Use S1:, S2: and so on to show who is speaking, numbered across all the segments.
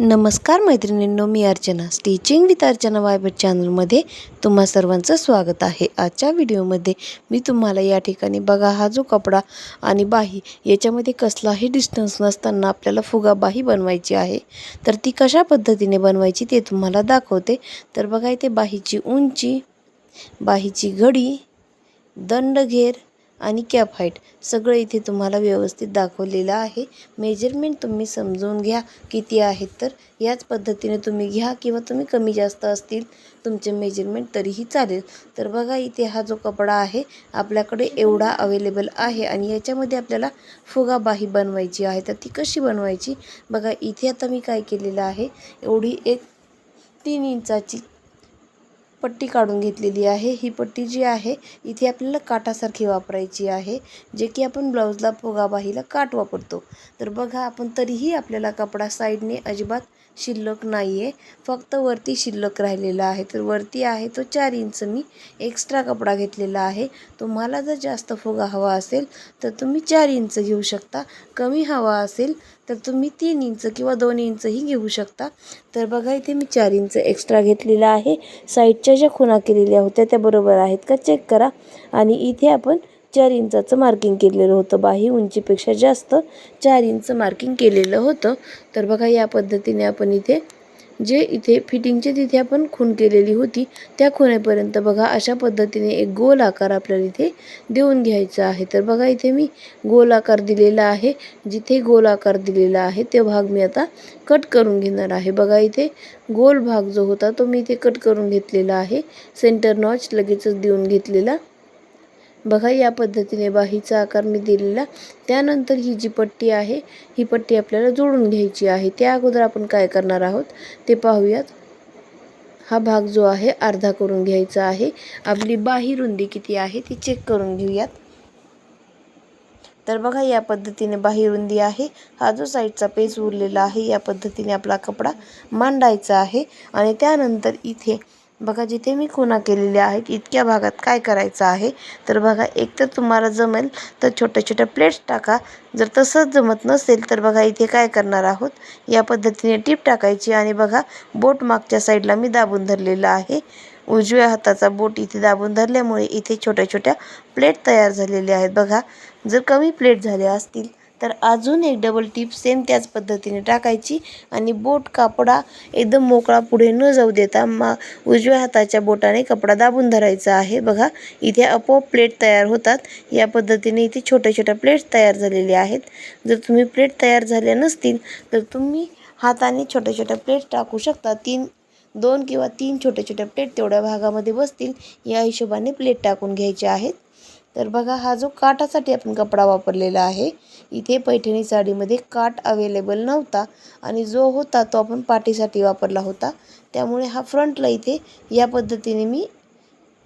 S1: नमस्कार मैत्रिणींनो मी अर्चना. स्टिचिंग विथ अर्चना वायबट चॅनलमध्ये तुम्हा सर्वांचं स्वागत आहे. आजच्या व्हिडिओमध्ये मी तुम्हाला या ठिकाणी बघा हा जो कपडा आणि बाही याच्यामध्ये कसलाही डिस्टन्स नसताना आपल्याला फुगाबाही बनवायची आहे. तर ती कशा पद्धतीने बनवायची ते तुम्हाला दाखवते. तर बघा इथे बाहीची उंची बाहीची घडी दंडघेर आणि कॅप हाईट. सगळं इथे तुम्हाला व्यवस्थित दाखवलेलं आहे. मेजरमेंट तुम्ही समजून घ्या किती आहेत तर. याच पद्धतीने तुम्ही घ्या किंवा तुम्ही कमी जास्त असतील तुमचे मेजरमेंट तरीही चालेल. तर बघा इथे हा जो कपडा आहे आपल्याकडे एवढा अवेलेबल आहे आणि याच्यामध्ये आपल्याला फुगाबाही बनवायची आहे. तर ती कशी बनवायची? बघा इथे आता मी काय केलेलं आहे. एवढी एक तीन इंचाची पट्टी काढून घेतलेली आहे. ही पट्टी जी आहे इथे आपल्याला काठासारखी वापरायची आहे जे की आपण ब्लाऊजला फुगाबाहीला काठ वापरतो. तर बघा आपण तरीही आपल्याला कपडा साईडने अजिबात शिल्लक नाही आहे फक्त वरती शिल्लक राहिलेला आहे. तर वरती आहे तो चार इंच. मी एक्स्ट्रा कपडा घेतलेला आहे. तुम्हाला जर जास्त फुगा हवा असेल तर तुम्ही चार इंच घेऊ शकता. कमी हवा असेल तर तुम्ही तीन इंच किंवा दोन इंचही घेऊ शकता. तर बघा इथे मी चार इंच एक्स्ट्रा घेतलेला आहे. साईडच्या ज्या खुणा केलेल्या होत्या त्या बरोबर आहेत का? चेक करा. आणि इथे आपण चार इंचाचं मार्किंग केलेलं होतं. बाही उंचीपेक्षा जास्त चार इंच मार्किंग केलेलं होतं. तर बघा या पद्धतीने आपण इथे जे इथे फिटिंगचे तिथे आपण खून केलेली होती त्या खुण्यापर्यंत बघा अशा पद्धतीने एक गोल आकार आपल्याला इथे देऊन घ्यायचा आहे. तर बघा इथे मी गोल आकार दिलेला आहे. जिथे गोल आकार दिलेला आहे ते भाग मी आता कट करून घेणार आहे. बघा इथे गोल भाग जो होता तो मी इथे कट करून घेतलेला आहे. सेंटर नॉच लगेचच देऊन घेतलेला बघा या पद्धतीने बाहीचा आकार मी दिलेला. त्यानंतर ही जी पट्टी आहे ही पट्टी आपल्याला जोडून घ्यायची आहे. त्या अगोदर आपण काय करणार आहोत ते पाहूयात. हा भाग जो आहे अर्धा करून घ्यायचा आहे. आपली बाही रुंदी किती आहे ती चेक करून घेऊयात. तर बघा या पद्धतीने बाही रुंदी आहे. हा जो साईडचा पेज उरलेला आहे या पद्धतीने आपला कपडा मांडायचा आहे. आणि त्यानंतर इथे बघा जिथे मी खुणा केलेल्या आहेत इतक्या भागात काय करायचं आहे? तर बघा एक तर तुम्हाला जमेल तर छोट्या छोट्या प्लेट्स टाका. जर तसंच जमत नसेल तर बघा इथे काय करणार आहोत? या पद्धतीने टीप टाकायची आणि बघा बोट मागच्या साईडला मी दाबून धरलेला आहे. उजव्या हाताचा बोट इथे दाबून धरल्यामुळे इथे छोट्या छोट्या प्लेट तयार झालेल्या आहेत. बघा जर कमी प्लेट झाल्या असतील तर अजून एक डबल टीप सेम त्याच पद्धतीने टाकायची. आणि बोट कापडा एकदम मोकळा पुढे न जाऊ देता मा उजव्या हाताच्या बोटाने कपडा दाबून धरायचा आहे. बघा इथे आपोआप प्लेट तयार होतात. या पद्धतीने इथे छोट्या छोट्या प्लेट्स तयार झालेल्या आहेत. जर तुम्ही प्लेट तयार झाल्या नसतील तर तुम्ही हाताने छोट्या छोट्या प्लेट टाकू शकता. तीन दोन किंवा तीन छोट्या छोट्या प्लेट तेवढ्या भागामध्ये बसतील. या हिशोबाने प्लेट टाकून घ्यायचे आहेत. तर बघा हा जो काठासाठी आपण कपडा वापरलेला आहे इथे पैठणी साडीमध्ये काठ अवेलेबल नव्हता आणि जो होता तो आपण पाठीसाठी वापरला होता. त्यामुळे हा फ्रंटला इथे या पद्धतीने मी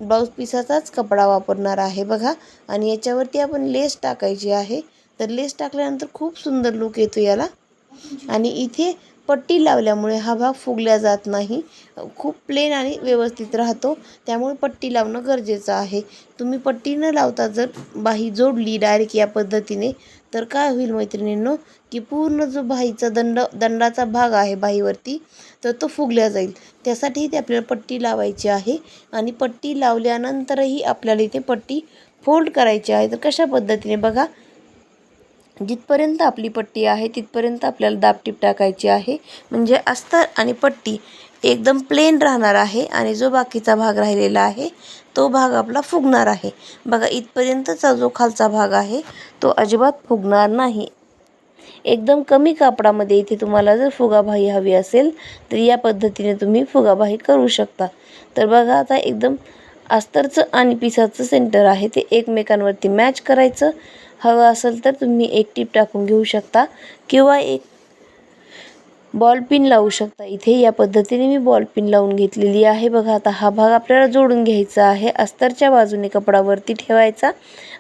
S1: ब्लाऊज पिसाचाच कपडा वापरणार आहे बघा. आणि याच्यावरती आपण लेस टाकायची आहे. तर लेस टाकल्यानंतर खूप सुंदर लुक येतो याला. आणि इथे पट्टी लावल्यामुळे हा भाग फुगल्या जात नाही. खूप प्लेन आणि व्यवस्थित राहतो. त्यामुळे पट्टी लावणं गरजेचं आहे. तुम्ही पट्टी न लावता जर बाही जोडली डायरेक्ट या पद्धतीने तर काय होईल मैत्रिणींनो? की पूर्ण जो बाहीचा दंड दंडाचा भाग आहे बाहीवरती तर तो फुगल्या जाईल. त्यासाठी ते आपल्याला पट्टी लावायची आहे. आणि पट्टी लावल्यानंतरही आपल्याला इथे पट्टी फोल्ड करायची आहे. तर कशा पद्धतीने बघा? जिथपर्यंत आपली पट्टी आहे तिथपर्यंत आपल्याला दाबटीप टाकायची आहे. म्हणजे अस्तर आणि पट्टी एकदम प्लेन राहणार आहे आणि जो बाकीचा भाग राहिलेला आहे तो भाग आपला फुगणार आहे. बघा इथपर्यंतचा जो खालचा भाग आहे तो अजिबात फुगणार नाही. एकदम कमी कापडामध्ये इथे तुम्हाला जर फुगाबाही हवी असेल तर या पद्धतीने तुम्ही फुगाबाही करू शकता. तर बघा आता एकदम अस्तरचं आणि पिसाचं सेंटर आहे. ते एकमेकांवरती मॅच करायचं. हवं असेल तर तुम्ही एक टीप टाकून घेऊ शकता. किंवा एक बॉल पिन लावू शकता. इथे या पद्धतीने मी बॉल पिन लावून घेतलेली आहे. बघा आता हा भाग आपल्याला जोडून घ्यायचा आहे. अस्तरच्या बाजूने कपडावरती ठेवायचा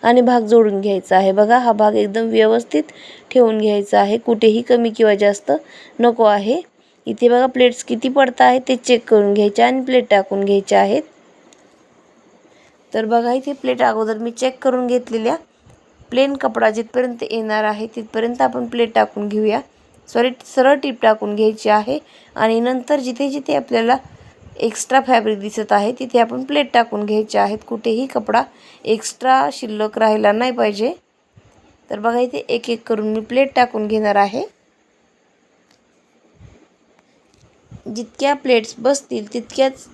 S1: आणि भाग जोडून घ्यायचा आहे. बघा हा भाग एकदम व्यवस्थित ठेवून घ्यायचा आहे. कुठेही कमी किंवा जास्त नको आहे. इथे बघा प्लेट्स किती पडत आहे ते चेक करून घ्यायचे आणि प्लेट टाकून घ्यायच्या आहेत. तर बघा इथे प्लेट अगोदर मी चेक करून घेतलेल्या प्लेन कपडा जिथपर्यंत येणार आहे तिथपर्यंत आपण प्लेट टाकून घेऊया. सॉरी सरळ टीप टाकून घ्यायची आहे. आणि नंतर जिथे जिथे आपल्याला एक्स्ट्रा फॅब्रिक दिसत आहे तिथे आपण प्लेट टाकून घ्यायचे आहेत. कुठेही कपडा एक्स्ट्रा शिल्लक राहिला नाही पाहिजे. तर बघा इथे एक एक करून मी प्लेट टाकून घेणार आहे. जितक्या प्लेट्स बसतील तितक्याच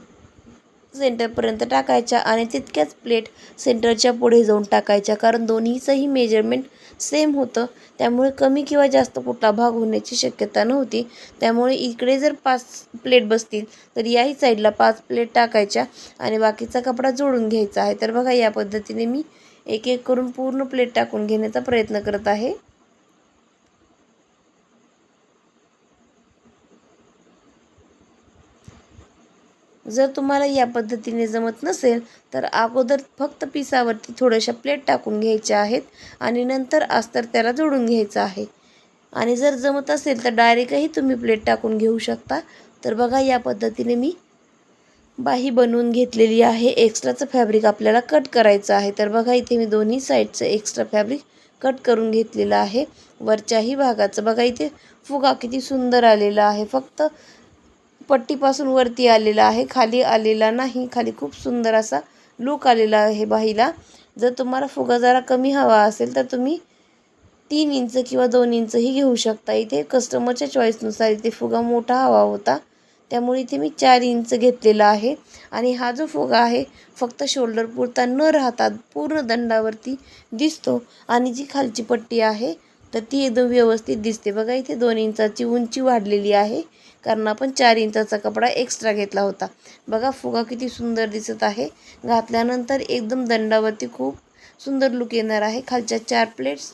S1: सेंटरपर्यंत टाकायच्या आणि तितक्याच प्लेट सेंटरच्या पुढे जाऊन टाकायच्या. कारण दोन्हीचंही मेजरमेंट सेम होतं. त्यामुळे कमी किंवा जास्त कुठला भाग होण्याची शक्यता नव्हती. त्यामुळे इकडे जर पाच प्लेट बसतील तर याही साईडला पाच प्लेट टाकायच्या आणि बाकीचा कपडा जोडून घ्यायचा आहे. तर बघा या पद्धतीने मी एक एक करून पूर्ण प्लेट टाकून घेण्याचा प्रयत्न करत आहे. जर तुम्हाला या पद्धतीने जमत नसेल तर अगोदर फक्त पिसावरती थोड्याशा प्लेट टाकून घ्यायच्या आहेत आणि नंतर अस्तर त्याला जोडून घ्यायचं आहे. आणि जर जमत असेल तर डायरेक्टही तुम्ही प्लेट टाकून घेऊ शकता. तर बघा या पद्धतीने मी बाही बनवून घेतलेली आहे. एक्स्ट्राचं फॅब्रिक आपल्याला कट करायचं आहे. तर बघा इथे मी दोन्ही साईडचं एक्स्ट्रा फॅब्रिक कट करून घेतलेलं आहे. वरच्याही भागाचं बघा इथे फुगा किती सुंदर आलेला आहे. फक्त पट्टीपासून वरती आलेला आहे खाली आलेला नाही खाली खूप सुंदर असा लूक आलेला आहे बाहीला जर तुम्हाला फुगा जरा कमी हवा असेल तर तुम्ही तीन इंच किंवा दोन इंचही घेऊ शकता. इथे कस्टमरच्या चॉईसनुसार इथे फुगा मोठा हवा होता. त्यामुळे इथे मी चार इंच घेतलेला आहे. आणि हा जो फुगा आहे फक्त शोल्डर पुरता न राहता पूर्ण दंडावरती दिसतो. आणि जी खालची पट्टी आहे तर ती एकदम व्यवस्थित दिसते. बघा इथे दोन इंचाची उंची वाढलेली आहे. कारण आपण चार इंचाचा कपडा एक्स्ट्रा घेतला होता. बघा फुगा किती सुंदर दिसत आहे. घातल्यानंतर एकदम दंडावरती खूप सुंदर लुक येणार आहे. खालच्या चार प्लेट्स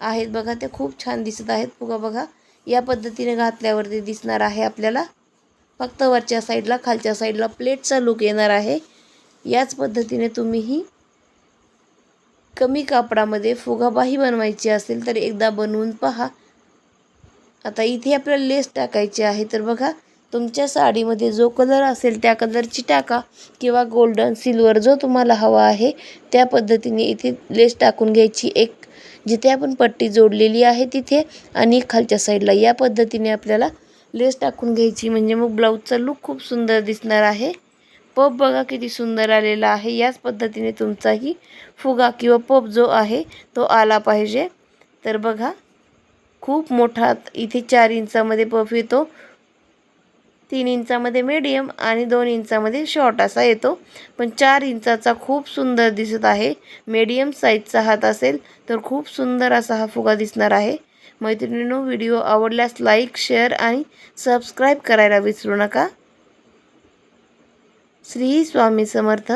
S1: आहेत बघा त्या खूप छान दिसत आहेत. फुगा बघा या पद्धतीने घातल्यावरती दिसणार आहे आपल्याला. फक्त वरच्या साईडला खालच्या साईडला प्लेटचा लुक येणार आहे. याच पद्धतीने तुम्हीही कमी कापडामध्ये फुगाबाही बनवायची असेल तर एकदा बनवून पहा. आता इथे आपल्याला लेस टाकायची आहे. तर बघा तुमच्या साडीमध्ये जो कलर असेल त्या कलरची टाका किंवा गोल्डन सिल्वर जो तुम्हाला हवा आहे त्या पद्धतीने इथे लेस टाकून घ्यायची एक जिथे आपण पट्टी जोडलेली आहे तिथे आणि खालच्या साईडला या पद्धतीने आपल्याला लेस टाकून घ्यायची. म्हणजे मग ब्लाऊजचा लूक खूप सुंदर दिसणार आहे. पप बघा किती सुंदर आलेला आहे. याच पद्धतीने तुमचाही फुगा किंवा पप जो आहे तो आला पाहिजे. तर बघा खूप मोठा इथे चार इंचामध्ये पफ येतो. तीन इंचामध्ये मीडियम आणि दोन इंचामध्ये शॉर्ट असा येतो. पण चार इंचाचा खूप सुंदर दिसत आहे. मीडियम साईजचा हात असेल तर खूप सुंदर असा हा फुगा दिसणार आहे. मैत्रिणींनो व्हिडिओ आवडल्यास लाईक शेअर आणि सबस्क्राईब करायला विसरू नका. श्री स्वामी समर्थ